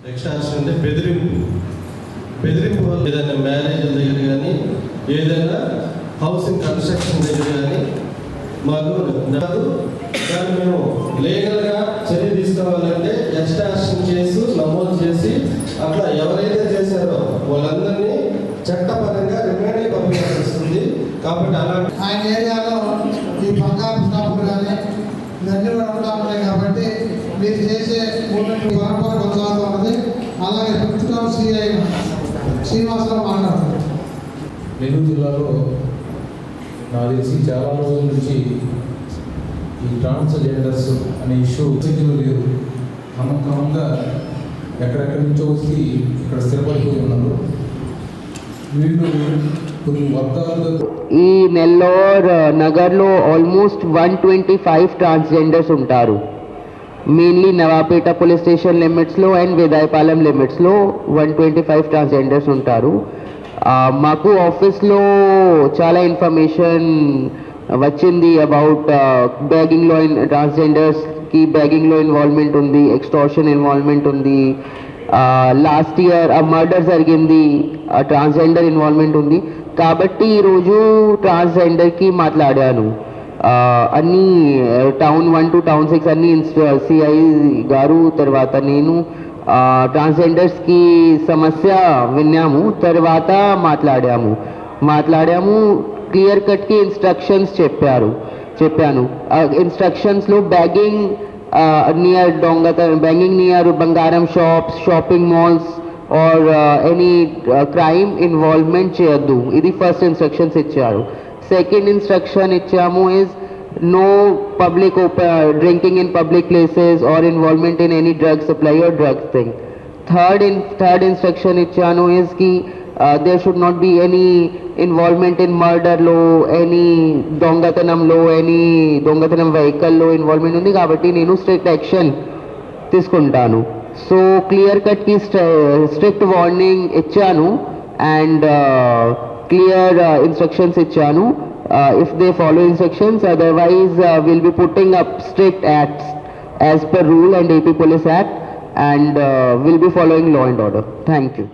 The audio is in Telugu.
ఎక్స్ట్రాక్షన్ అంటే బెదిరింపు. బెదిరింపు వల్ల ఏదైనా మ్యారేజ్ దగ్గర కానీ ఏదైనా హౌసింగ్ కన్స్ట్రక్షన్ దగ్గర కానీ మాకు నాకు దాన్ని మేము లీగల్గా చర్య తీసుకోవాలంటే ఎక్స్ట్రాక్షన్ చేసి నమోదు చేసి అట్లా ఎవరైతే చేశారో వాళ్ళందరినీ చట్టపరంగా రిమాండ్ పంపించాల్సి వస్తుంది. కాబట్టి అలాంటి ఆయన ఏరియాలో ఈ బంగారు షాపులు కానీ ఇవన్నీ కూడా ఉంటా ఉన్నాయి కాబట్టి మీరు చేసే మూమెంట్ పరంపర కొనసాగుతూ ఉన్నది. అలాగే ఫిఫ్త్ సిఐ శ్రీనివాసరావు మాట్లాడుతున్నారు నెల్లూరు జిల్లాలో నాకు తెలిసి చాలా రోజుల నుంచి ఈ ట్రాన్స్జెండర్స్ అనే ఇష్యూ స్థితిలో లేదు క్రమక్రమంగా ఎక్కడెక్కడి నుంచో వచ్చి ఇక్కడ స్థిరపడిపోయి ఉన్నారు. వీళ్ళు కొన్ని వర్గాలుగా ఈ నెల్లూర్ నగర్లో almost one twenty five transgenders ఉంటారు. మెయిన్లీ నవాపేట పోలీస్ స్టేషన్ లిమిట్స్లో అండ్ వేదాయపాలెం లిమిట్స్లో వన్ ట్వంటీ ఫైవ్ ట్రాన్స్జెండర్స్ ఉంటారు. మాకు ఆఫీస్లో చాలా ఇన్ఫర్మేషన్ వచ్చింది అబౌట్ బ్యాగింగ్లో ట్రాన్స్జెండర్స్కి బ్యాగింగ్లో ఇన్వాల్వ్మెంట్ ఉంది ఎక్స్టార్షన్ ఇన్వాల్వ్మెంట్ ఉంది. లాస్ట్ ఇయర్ ఆ మర్డర్ జరిగింది ట్రాన్స్జెండర్ ఇన్వాల్వ్మెంట్ ఉంది. కాబట్టి ఈరోజు ట్రాన్స్జెండర్కి మాట్లాడాను. అన్ని town one to town six అన్ని సిఐ గారు తర్వాత నేను ట్రాన్స్జెండర్స్కి సమస్య విన్నాము తర్వాత మాట్లాడాము. మాట్లాడాము క్లియర్ కట్కి ఇన్స్ట్రక్షన్స్ చెప్పారు చెప్పాను. ఇన్స్ట్రక్షన్స్లో బ్యాగింగ్ నియర్ దొంగత బ్యాంగింగ్ నియర్ బంగారం shops shopping malls or any crime involvement చేయొద్దు. ఇది ఫస్ట్ ఇన్స్ట్రక్షన్స్ ఇచ్చారు. సెకండ్ ఇన్స్ట్రక్షన్ ఇచ్చాము is no public op- uh, drinking in public places or involvement in any drug supply or drug thing. Third in third instruction ichano is ki uh, there should not be any involvement in murder law, any దొంగతనం లో any దొంగతనం vehicle లో ఇన్వాల్వ్మెంట్ ఉంది కాబట్టి నేను స్ట్రిక్ట్ యాక్షన్ తీసుకుంటాను సో క్లియర్ కట్కి స్ట్రిక్ట్ వార్నింగ్ ఇచ్చాను అండ్ క్లియర్ ఇన్స్ట్రక్షన్స్ ఇచ్చాను if they follow instructions otherwise will be putting up strict acts as per rule and AP police act and will be following law and order. Thank you.